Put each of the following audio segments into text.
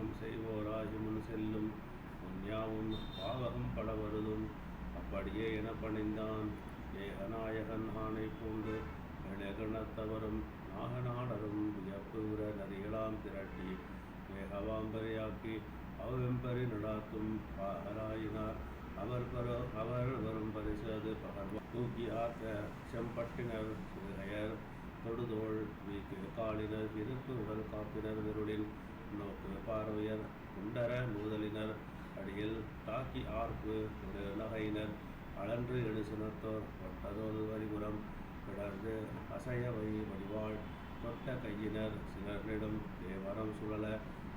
பாகம் செய்வோராகி முன் செல்லும். முன்யாவும் பாவகம் பட வருதும் அப்படியே என பணிந்தான். ஏகநாயகன் ஆணை பூண்டு இளகணத்தவரும் நாகநாடரும் வியப்புற நதிகளாம் திரட்டி வேகவாம்பரையாக்கி அவ்வெம்பரி நடாத்தும். பாகராயினார் அவர் பர அவர் வரும் பரிசது பகர்வா தூக்கி செம்பட்டினர் சிறுகையர் தொடுதோள் வீக்கு காலினர். இருப்பு உடல் காப்பினர் விருளின் நோக்கு பார்வையர் குண்டர மூதலினர் அடியில் தாக்கி ஆர்ப்பு நகையினர் அளன்று எழுசுனத்தோர் ஒட்டதோது வரிபுறம் கிடந்து அசையவை வடிவாள் தொட்ட கையினர் சிலர் நெடும் தேவரம் சுழல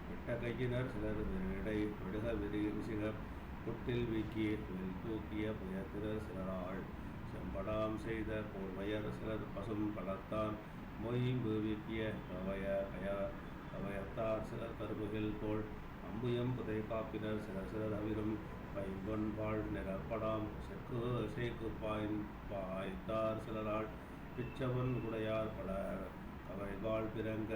விட்ட கையினர் சிலர் இடை விடுக விரி சிலர் புட்டில் வீக்கி வில் தூக்கிய புயத்திரர் சிலராள் செம்படாம் செய்த போர்வையர் சிலர் பசும் பலத்தான் மொய் வீக்கிய கவய கய கவயத்தார் போல் அம்புயம் புதை காப்பினர் சிலர் சிலர் அவிரும். பைம்பொன் வாழ் நிறப்படாம் செக்கு சேக்கு பாயின் பாய்த்தார் சிலரால். பிச்சவன் குடையார் பலர் கவைவாள் பிறங்க.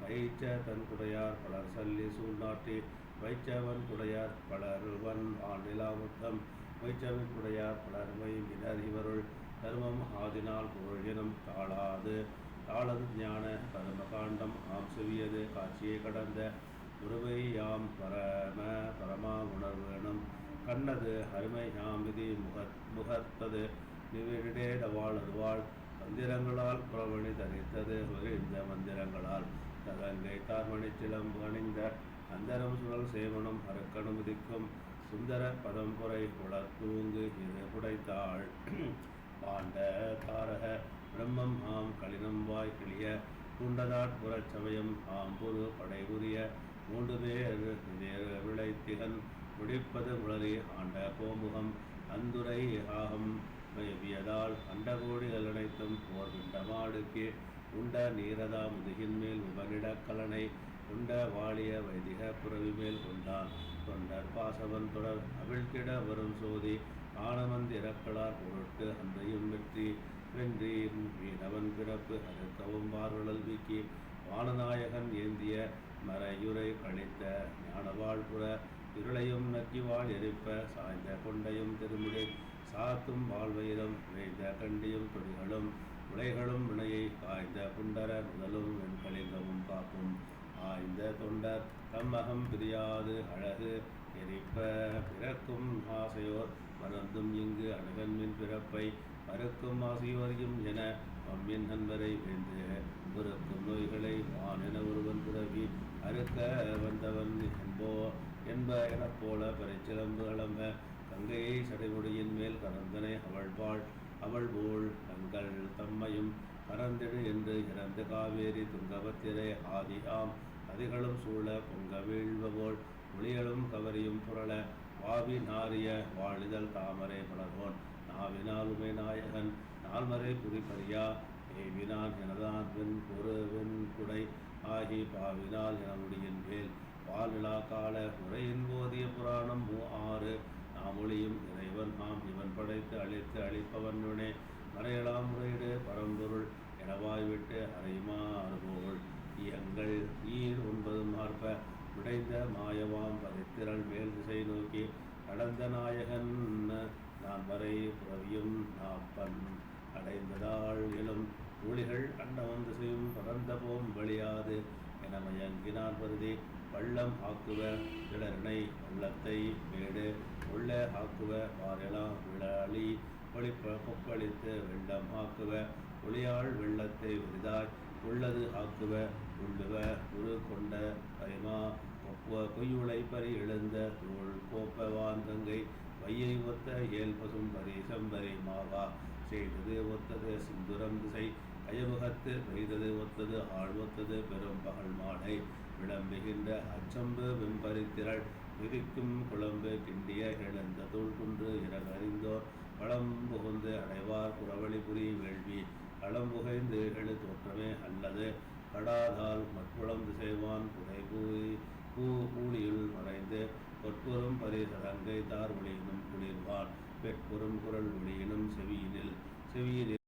பயிற்ச தன் குடையார் பலர் சல்லி சூழ்நாட்டி வைச்சவன் குடையார் பலர்வன் ஆண்டிலாமுத்தம் வைச்சவன் குடையார் பலர் மைமினர் இவருள். தர்மம் ஆதினால் பொருள் எனும் தாளாது. தாளது ஞான கர்ம காண்டம் ஆம் செவியது காட்சியை கடந்த உருவை யாம் பரம பரமா உணர்வேணும் கண்ணது அருமை யாம் விதி முகத் முகத்தது நிவிடேடவாள் மந்திரங்களால் புறவணி தரித்தது. இந்த மந்திரங்களால் தகங்கை தார்மணி சிலம்பு அணிந்த அந்தரம் சுழல் சேவனம் அறுக்கணும் உதிக்கும் சுந்தர பதம்புரை புலத்தூங்கு இது புடைத்தாள். பாண்ட தாரக பிரம்மம் ஆம் கலினம் வாய் கிளிய குண்டதாட் புறச்சமயம் ஆம் படைபுரிய படை உரிய மூன்று பேர் முடிப்பது உளறி ஆண்ட கோமுகம் அந்துரை ஆகம். மேவியதால் அண்டகோடிகள் அனைத்தும் போர் விண்டமாடுக்கு உண்ட நீரதா முதுகின் மேல் உபனிட கலனை உண்ட வாழிய வைதிக புறவி மேல் கொண்டான் தொண்டர் பாசவன் தொடர் அவிழ்கிட வரும் சோதி ஆனமந்திரக்களார் பொருட்டு அன்றையும் வெற்றி. மீனவன் அழுத்தவும் அறுக்கவும் வீக்கி வானநாயகன் ஏந்திய மறையுரை கழித்த ஞானவாழ்புற இருளையும் நக்கிவாள் எரிப்ப சாய்ந்த கொண்டையும் திருமுடி சாத்தும் வாழ்வயிரம் விளைந்த கண்டியும் துணிகளும் உலைகளும் வினையை காய்ந்த புண்டர முதலும் வெண்கலிங்கமும் காக்கும் ஆய்ந்த தொண்டர் தம்மகம் பிரியாது அழகு எரிப்ப பிறக்கும் ஆசையோர் மறந்தும் இங்கு அழகன்மின் பிறப்பை மறுக்கும் ஆகியோரையும் என மம்மின் நண்பரை வேந்து பிறக்கும் நோய்களை வான் என ஒருவன் பிறவி அறுக்க வந்தவன் என்போ என்ப எனப் போல பரிச்சிலம்பு கிளம்ப கங்கையை சடைமுடியின் மேல் கறந்தனை அவள்பாள் அவள் போல் தங்கள் தம்மையும் கறந்திடு என்று இறந்து காவேரி துங்கபத்திரை ஆதி ஆம் அதிகளும் சூழ பொங்க வீழ்வபோல் ஒளிகளும் கவரியும் புரள வாவி நாரிய வாழிதழ் தாமரை மலர்வோன் நாவினாலுமே நாயகன் நால்மறை குறிப்பறியா ஏவினான் எனதான் வெண் ஒரு வெண் குடை ஆகி பாவினால் என முடியின் மேல். பால்நிலா கால முறையின் போதிய புராணம் மூ ஆறு நாமொழியும் இறைவன் ஆம் இவன் படைத்து அழித்து அழிப்பவன் வினே மறையலாம் முறையிடு பரம்பொருள் எனவாய் விட்டு அறையுமா அனுபவள் இயங்கள் ஈர் ஒன்பது மார்ப விடைந்த மாயவாம் பரித்திரள் மேல் திசை நோக்கி நடந்த நாயகன் நான் வரை புறவியும் நாப்பன். அடைந்ததாள் இளம் ஊழிகள் அண்டவம் திசையும் பறந்த போம் வழியாது என மயங்கினான் பருதி பள்ளம் ஆக்குவ இடரிணை பள்ளத்தை மேடு உள்ள ஆக்குவ வாரெலாம் விழாளி. ஒளிப்ப கொப்பளித்து வெள்ளம் ஆக்குவ ஒளியாள் வெள்ளத்தை விரிதாய். உள்ளது ஆக்குவ உள்ளுவ உரு கொண்ட பயமா ஒப்புவ கொய்யுளை பறி எழுந்த தூள் கோப்பவான் கங்கை வையை ஒத்த ஏல்பசும் பரி செம்பரி மாவா. செய்தது ஒத்தது சிந்துரம் திசை கயமுகத்து பெய்தது ஒத்தது ஆள் பெரும் பகல் மாலை. விளம்புகின்ற அச்சம்பு வெம்பரித்திரள் விதிக்கும் குழம்பு கிண்டிய எழுந்த தூள் குன்று இரகறிந்தோர். பழம் புகுந்து அடைவார் புறவழி புரி வேள்வி களம் புகைந்து எழு தோற்றமே அல்லது கடாதால் மட்புளம் திசைவான் புதை பொற்புறும் பரிசதங்கை தார் ஒளியினும் குளிர்வான் பெட்புறும் குரல் ஒளியினும் செவியினில் செவியினில்